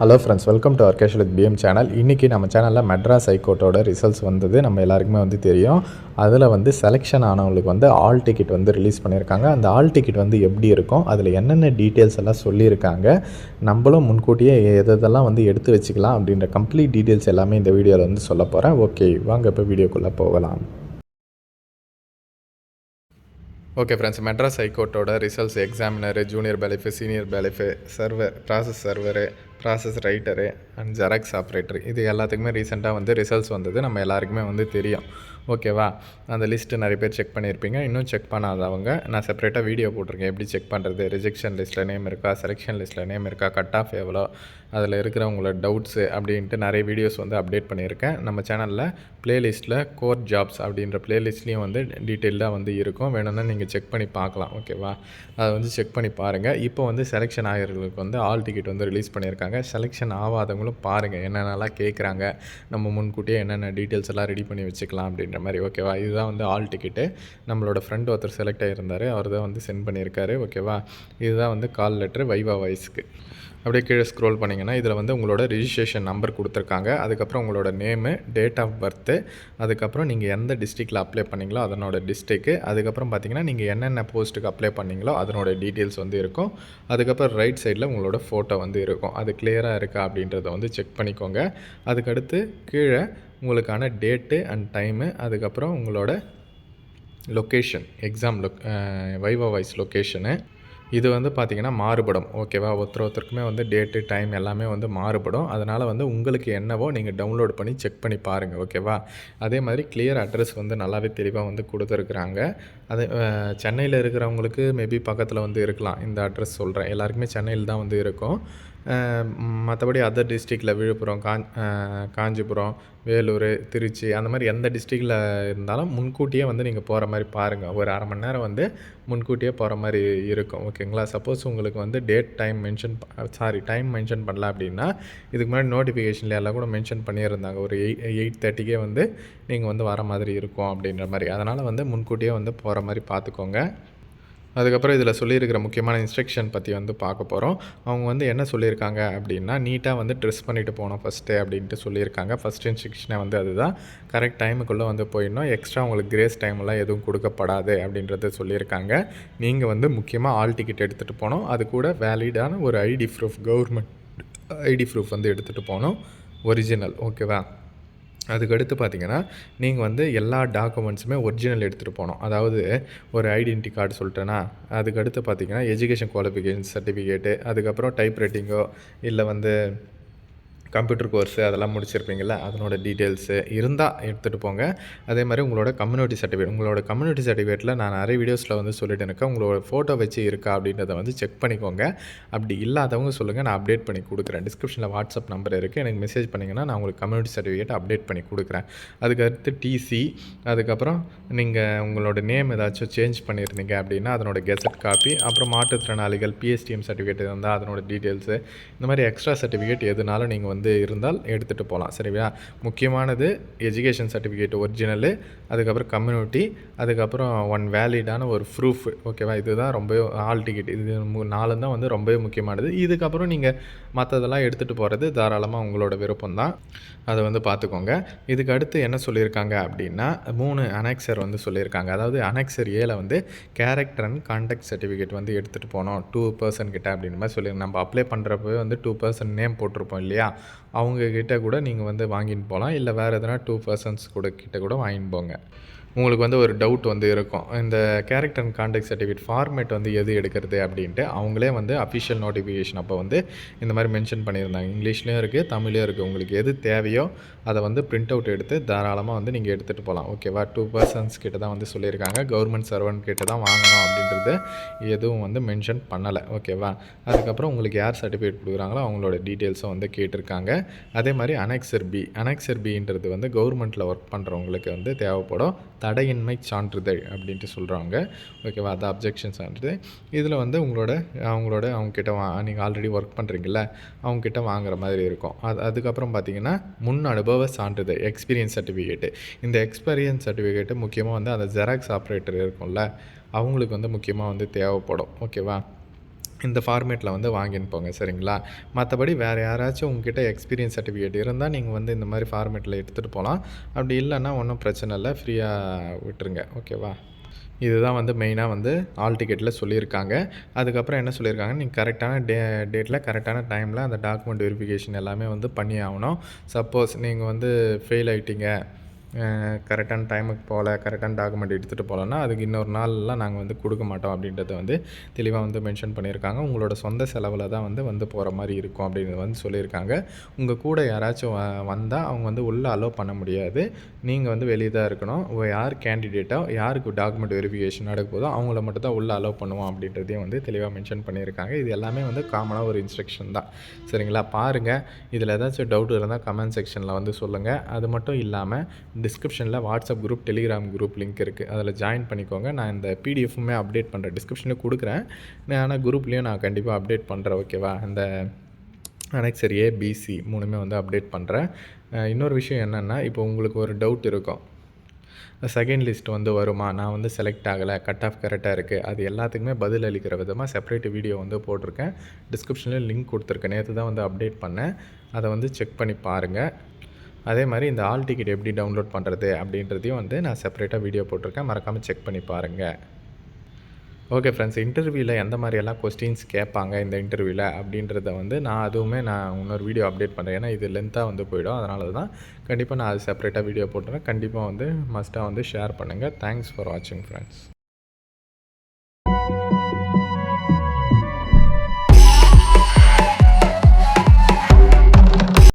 Hello friends welcome to our cash with PM channel இன்றைக்கி நம்ம சேனலில் மெட்ராஸ் ஹைகோர்ட்டோட ரிசல்ட்ஸ் வந்தது. நம்ம எல்லாருக்குமே வந்து தெரியும். அதில் வந்து செலெக்ஷன் ஆனவங்களுக்கு வந்து ஆல் டிக்கெட் வந்து ரிலீஸ் பண்ணியிருக்காங்க. அந்த ஆல் டிக்கெட் வந்து எப்படி இருக்கும்? அதில் என்னென்ன டீட்டெயில்ஸ் எல்லாம் சொல்லியிருக்காங்க? நம்மளும் முன்கூட்டியே எதெல்லாம் வந்து எடுத்து வச்சுக்கலாம் அப்படின்ற கம்ப்ளீட் டீட்டெயில்ஸ் எல்லாமே இந்த வீடியோவில் வந்து சொல்ல போகிறேன் ஓகே வாங்க இப்போ வீடியோக்குள்ளே போகலாம். Okay friends Madras ஹைகோர்ட்டோட results examiner junior bailiff senior bailiff server process server process writer and Xerox operator இது எல்லாத்துக்குமே ரீசெண்டாக வந்து ரிசல்ட்ஸ் வந்தது. நம்ம எல்லாருக்குமே வந்து தெரியும். ஓகேவா? அந்த லிஸ்ட்டு நிறைய பேர் செக் பண்ணியிருப்பீங்க. இன்னும் செக் பண்ணாதவங்க நான் செப்பரேட்டாக வீடியோ போட்டிருக்கேன். எப்படி செக் பண்ணுறது ரிஜெக்ஷன் லிஸ்ட்டில் நேம் இருக்கா? செலெக்ஷன் லிஸ்ட்டில் நேம் இருக்கா? கட் ஆஃப் எவ்வளோ? அதில் இருக்கிறவங்களோட டவுட்ஸு அப்படின்ட்டு நிறைய வீடியோஸ் வந்து அப்டேட் பண்ணியிருக்கேன். நம்ம சேனலில் ப்ளேலிஸ்ட்டில் கோர் ஜாப்ஸ் அப்படின்ற ப்ளேலிஸ்ட்லேயும் வந்து டீட்டெயிலாக வந்து இருக்கும். வேணும்னா நீங்கள் செக் பண்ணி பார்க்கலாம். ஓகேவா? அதை வந்து செக் பண்ணி பாருங்கள் இப்போ வந்து செலெக்ஷன் ஆகிறவங்களுக்கு வந்து ஆல் டிக்கெட் வந்து ரிலீஸ் பண்ணியிருக்காங்க. செலெக்ஷன் ஆகாதவங்களும் பாருங்கள் என்னென்னலாம் கேட்குறாங்க? நம்ம முன்கூட்டியே என்னென்ன டீட்டெயில்ஸ் எல்லாம் ரெடி பண்ணி வச்சுக்கலாம் அப்படின்ற மாதிரி ஓகேவா இதுதான் வந்து ஆல் டிக்கெட்டு. நம்மளோட ஃப்ரெண்ட் ஒருத்தர் செலக்ட் ஆகியிருந்தார் அவர் தான் வந்து சென்ட் பண்ணியிருக்காரு. ஓகேவா இதுதான் வந்து கால் லெட்ரு வைவா வாய்ஸ்க்கு அப்படியே கீழே ஸ்க்ரோல் பண்ணிங்கன்னா இதில் வந்து உங்களோட ரிஜிஸ்ட்ரேஷன் நம்பர் கொடுத்துருக்காங்க. அதுக்கப்புறம் உங்களோட நேமு டேட் ஆஃப் பர்த்து அதுக்கப்புறம் நீங்கள் எந்த டிஸ்ட்ரிக்டில் அப்ளை பண்ணீங்களோ அதனோட டிஸ்ட்ரிக்கு அதுக்கப்புறம் பார்த்தீங்கன்னா நீங்கள் என்னென்ன போஸ்ட்டுக்கு அப்ளை பண்ணீங்களோ அதனோட டீட்டெயில்ஸ் வந்து இருக்கும். அதுக்கப்புறம் ரைட் சைடில் உங்களோட ஃபோட்டோ வந்து இருக்கும். அது கிளியராக இருக்கா அப்படின்றத வந்து செக் பண்ணிக்கோங்க. அதுக்கடுத்து கீழே உங்களுக்கான டேட்டு அண்ட் டைமு அதுக்கப்புறம் உங்களோட லொக்கேஷன் எக்ஸாம் லொக் வைவா வாய்ஸ் லொக்கேஷனு இது வந்து பார்த்திங்கன்னா மாறுபடும். ஓகேவா ஒருத்தர் ஒருத்தருக்குமே வந்து டேட்டு டைம் எல்லாமே வந்து மாறுபடும். அதனால் வந்து உங்களுக்கு என்னவோ நீங்கள் டவுன்லோட் பண்ணி செக் பண்ணி பாருங்கள் ஓகேவா அதே மாதிரி கிளியர் அட்ரஸ் வந்து நல்லாவே தெளிவாக வந்து கொடுத்துருக்குறாங்க. அது சென்னையில் இருக்கிறவங்களுக்கு மேபி பக்கத்தில் வந்து இருக்கலாம். இந்த அட்ரஸ் சொல்கிறேன் எல்லாருக்குமே சென்னையில் தான் வந்து இருக்கும். மற்றபடி அதர் டிஸ்ட்ரிக்டில் விழுப்புரம் காஞ் காஞ்சிபுரம் வேலூர் திருச்சி அந்த மாதிரி எந்த டிஸ்ட்ரிக்டில் இருந்தாலும் முன்கூட்டியே வந்து நீங்கள் போகிற மாதிரி பாருங்கள் ஒரு அரை மணி நேரம் வந்து முன்கூட்டியே போகிற மாதிரி இருக்கும். ஓகேங்களா சப்போஸ் உங்களுக்கு வந்து date time mention sorry time mention பண்ணல அப்படின்னா இதுக்கு முன்னாடி நோட்டிஃபிகேஷனில் எல்லாம் கூட மென்ஷன் பண்ணியிருந்தாங்க. ஒரு எயிட் எயிட் தேர்ட்டிக்கே வந்து நீங்கள் வந்து வர மாதிரி இருக்கும் அப்படின்ற மாதிரி. அதனால் வந்து முன்கூட்டியே வந்து போகிற மாதிரி பார்த்துக்கோங்க. அதுக்கப்புறம் இதில் சொல்லியிருக்கிற முக்கியமான இன்ஸ்ட்ரக்ஷன் பற்றி வந்து பார்க்க போகிறோம் அவங்க வந்து என்ன சொல்லியிருக்காங்க அப்படின்னா நீட்டாக வந்து ட்ரெஸ் பண்ணிவிட்டு போகணும் ஃபஸ்ட்டு அப்படின்ட்டு சொல்லியிருக்காங்க. ஃபஸ்ட் இன்ஸ்ட்ரக்ஷனை வந்து அதுதான். கரெக்ட் டைமுக்குள்ளே வந்து போயிடணும். எக்ஸ்ட்ரா உங்களுக்கு கிரேஸ் டைம்லாம் எதுவும் கொடுக்கப்படாது அப்படின்றத சொல்லியிருக்காங்க. நீங்கள் வந்து முக்கியமாக ஆல் டிக்கெட் எடுத்துகிட்டு போகணும். அது கூட வேலிடான ஒரு ID proof government ID proof வந்து எடுத்துகிட்டு போகணும். ஒரிஜினல் ஓகேவா அதுக்கடுத்து பார்த்தீங்கன்னா நீங்கள் வந்து எல்லா டாக்குமெண்ட்ஸுமே ஒரிஜினல் எடுத்துகிட்டு போகணும். அதாவது ஒரு ஐடென்டி கார்டு சொல்லிட்டேன்னா அதுக்கடுத்து பார்த்தீங்கன்னா எஜுகேஷன் குவாலிஃபிகேஷன் சர்டிஃபிகேட்டு அதுக்கப்புறம் டைப் ரைட்டிங்கோ இல்லை வந்து கம்ப்யூட்டர் கோர்ஸு அதெல்லாம் முடிச்சிருப்பீங்கள அதனோட டீட்டெயில்ஸு இருந்தால் எடுத்துகிட்டு போங்க. அதே மாதிரி உங்களோட கம்யூனிட்டி சர்டிஃபிகேட் உங்களோட கம்யூனிட்டி சர்டிஃபிகேட்டில் நான் நிறைய வீடியோஸில் வந்து சொல்லிட்டு இருக்கேன் உங்களோட ஃபோட்டோ வச்சு இருக்கா அப்படின்றத வந்து செக் பண்ணிக்கோங்க. அப்படி இல்லாதவங்க சொல்லுங்கள் நான் அப்டேட் பண்ணி கொடுக்குறேன். டிஸ்கிரிப்ஷனில் வாட்ஸ்அப் நம்பர் இருக்குது எனக்கு மெசேஜ் பண்ணிங்கன்னா நான் உங்களுக்கு கம்யூனிட்டி சர்டிஃபிகேட் அப்டேட் பண்ணி கொடுக்குறேன். அதுக்கடுத்து டிசி அதுக்கப்புறம் நீங்கள் உங்களோட நேம் ஏதாச்சும் சேஞ்ச் பண்ணியிருந்தீங்க அப்படின்னா அதனோட கெசட் காப்பி அப்புறம் மாற்றுத்திறனாளிகள் பிஎஸ்டிஎம் சர்டிஃபிகேட் இருந்தால் அதனோட டீட்டெயில்ஸு இந்த மாதிரி எக்ஸ்ட்ரா சர்டிஃபிகேட் எதுனாலும் நீங்கள் வந்து இருந்தால் எடுத்துகிட்டு போகலாம் சரியா முக்கியமானது எஜுகேஷன் சர்டிஃபிகேட் ஒரிஜினலு அதுக்கப்புறம் கம்யூனிட்டி அதுக்கப்புறம் ஒன் வேலிடான ஒரு ப்ரூஃப் ஓகேவா இதுதான் ரொம்ப ஆல் டிக்கெட் இது நாலு தான் வந்து ரொம்பவே முக்கியமானது. இதுக்கப்புறம் நீங்கள் மற்றதெல்லாம் எடுத்துகிட்டு போகிறது தாராளமாக உங்களோட விருப்பம் தான் அதை வந்து பார்த்துக்கோங்க. இதுக்கு அடுத்து என்ன சொல்லியிருக்காங்க அப்படின்னா மூணு அனெக்சர் வந்து சொல்லியிருக்காங்க. அதாவது அனெக்சர் ஏல வந்து கேரக்டர் அண்ட் கான்டாக்ட் சர்டிஃபிகேட் வந்து எடுத்துகிட்டு போனோம். டூ பர்சன் கிட்ட அப்படின்னு மாதிரி சொல்லி நம்ம அப்ளை பண்ணுறப்ப வந்து டூ பர்சன் நேம் போட்டிருப்போம் இல்லையா? அவங்கக்கிட்ட கூட நீங்கள் வந்து வாங்கின்னு போகலாம் இல்லை வேறு எதனா டூ பர்சன்ஸ் கூட கிட்ட கூட வாங்கின்னு போங்க. உங்களுக்கு வந்து ஒரு டவுட் வந்து இருக்கும். இந்த character and conduct certificate format வந்து எது எடுக்கிறது அப்படின்ட்டு அவங்களே வந்து அஃபிஷியல் நோட்டிஃபிகேஷன் அப்போ வந்து இந்த மாதிரி மென்ஷன் பண்ணியிருந்தாங்க. இங்கிலீஷ்லேயும் இருக்குது தமிழ்லேயும் இருக்குது உங்களுக்கு எது தேவையோ அதை வந்து பிரிண்ட் அவுட் எடுத்து தாராளமாக வந்து நீங்கள் எடுத்துகிட்டு போகலாம் ஓகேவா டூ பர்சன்ஸ் கிட்ட தான் வந்து சொல்லியிருக்காங்க. கவர்மெண்ட் சர்வன்ட் கிட்ட தான் வாங்கணும் அப்படின்றது எதுவும் வந்து மென்ஷன் பண்ணலை. ஓகேவா அதுக்கப்புறம் உங்களுக்கு யார் சர்டிஃபிகேட் கொடுக்குறாங்களோ அவங்களோட டீட்டெயில்ஸும் வந்து கேட்டிருக்காங்க. அதே மாதிரி அனெக்சர் பி அனெக்சர் பின்றது வந்து கவர்மெண்ட்டில் ஒர்க் பண்ணுறவங்களுக்கு வந்து தேவைப்படும். தடையின்மை சான்றிதழ் அப்படின்ட்டு சொல்கிறாங்க ஓகேவா அது அப்ஜெக்ஷன் சான்றிதழ். இதில் வந்து உங்களோட அவங்களோட அவங்கக்கிட்ட வா நீங்கள் ஆல்ரெடி ஒர்க் பண்ணுறீங்கள அவங்கக்கிட்ட வாங்குற மாதிரி இருக்கும். அது அதுக்கப்புறம் பார்த்தீங்கன்னா முன் அனுபவ சான்றிதழ் எக்ஸ்பீரியன்ஸ் சர்டிஃபிகேட்டு இந்த எக்ஸ்பீரியன்ஸ் சர்டிஃபிகேட்டு முக்கியமாக வந்து அந்த ஜெராக்ஸ் ஆப்ரேட்டர் இருக்கும்ல அவங்களுக்கு வந்து முக்கியமாக வந்து தேவைப்படும். ஓகேவா இந்த ஃபார்மேட்டில் வந்து வாங்கின்னு போங்க சரிங்களா? மற்றபடி வேறு யாராச்சும் உங்ககிட்ட எக்ஸ்பீரியன்ஸ் சர்டிஃபிகேட் இருந்தால் நீங்கள் வந்து இந்த மாதிரி ஃபார்மேட்டில் எடுத்துகிட்டு போகலாம் அப்படி இல்லைன்னா ஒன்றும் பிரச்சனை இல்லை ஃப்ரீயாக விட்டுருங்க ஓகேவா இதுதான் வந்து மெயினாக வந்து ஆல் டிக்கெட்டில் சொல்லியிருக்காங்க. அதுக்கப்புறம் என்ன சொல்லியிருக்காங்க? நீங்கள் கரெக்டான டே டேட்டில் கரெக்டான டைமில் அந்த டாக்குமெண்ட் வெரிஃபிகேஷன் எல்லாமே வந்து பண்ணி ஆகணும் சப்போஸ் நீங்கள் வந்து ஃபெயில் ஆகிட்டீங்க கரெக்டான டைமுக்கு போகல கரெக்டான டாக்குமெண்ட் எடுத்துகிட்டு போகலன்னா அதுக்கு இன்னொரு நாள்லாம் நாங்கள் வந்து கொடுக்க மாட்டோம் அப்படின்றத வந்து தெளிவாக வந்து மென்ஷன் பண்ணியிருக்காங்க. உங்களோட சொந்த செலவில் தான் வந்து வந்து போகிற மாதிரி இருக்கும் அப்படின்னு வந்து சொல்லியிருக்காங்க. உங்கள் கூட யாராச்சும் வ வந்தால் அவங்க வந்து உள்ளே அலோவ் பண்ண முடியாது. நீங்கள் வந்து வெளியே தான் இருக்கணும். யார் கேண்டிடேட்டோ யாருக்கு டாக்குமெண்ட் வெரிஃபிகேஷன் நடக்க போதோ அவங்கள மட்டும் தான் உள்ளே அலோவ் பண்ணுவோம் அப்படின்றதையும் வந்து தெளிவாக மென்ஷன் பண்ணியிருக்காங்க. இது எல்லாமே வந்து காமனாக ஒரு இன்ஸ்ட்ரக்ஷன் தான். சரிங்களா? பாருங்கள் இதில் ஏதாச்சும் டவுட் இருந்தால் கமெண்ட் செக்ஷனில் வந்து சொல்லுங்கள் அது மட்டும் இல்லாமல் டிஸ்கிரிப்ஷனில் WhatsApp group Telegram group link இருக்குது அதில் ஜாயின் பண்ணிக்கோங்க. நான் இந்த பிடிஎஃப்புமே அப்டேட் பண்ணுறேன் டிஸ்கிரிப்ஷனில் கொடுக்குறேன். நான் ஆனால் குரூப்லேயும் நான் கண்டிப்பாக அப்டேட் பண்ணுறேன் ஓகேவா அந்த அனெக்சர் ஏ பிசி மூணுமே வந்து அப்டேட் பண்ணுறேன் இன்னொரு விஷயம் என்னென்னா இப்போ உங்களுக்கு ஒரு டவுட் இருக்கும். செகண்ட் லிஸ்ட் வந்து வருமா? நான் வந்து செலக்ட் ஆகலை. கட் ஆஃப் கரெக்டாக இருக்குது அது எல்லாத்துக்குமே பதில் அளிக்கிற விதமாக செப்பரேட் வீடியோ வந்து போட்டிருக்கேன். டிஸ்கிரிப்ஷனில் லிங்க் கொடுத்துருக்கேன். நேற்று தான் வந்து அப்டேட் பண்ணேன். அதை வந்து செக் பண்ணி பாருங்கள் அதே மாதிரி இந்த ஆல் டிக்கெட் எப்படி டவுன்லோட் பண்ணுறது அப்படின்றதையும் வந்து நான் செப்பரேட்டாக வீடியோ போட்டிருக்கேன். மறக்காமல் செக் பண்ணி பாருங்கள் ஓகே ஃப்ரெண்ட்ஸ் இன்டர்வியூவில் எந்த மாதிரியெல்லாம் கொஸ்டின்ஸ் கேட்பாங்க இந்த இன்டர்வியூவில் அப்படின்றத வந்து நான் அதுவுமே நான் இன்னொரு வீடியோ அப்டேட் பண்ணுறேன் ஏன்னா இது லென்த்தாக வந்து போயிடும். அதனால தான் கண்டிப்பாக நான் அது செப்பரேட்டாக வீடியோ போட்டுறேன். கண்டிப்பாக வந்து மஸ்ட்டாக வந்து ஷேர் பண்ணுங்கள் தேங்க்ஸ் ஃபார் வாட்சிங் ஃப்ரெண்ட்ஸ்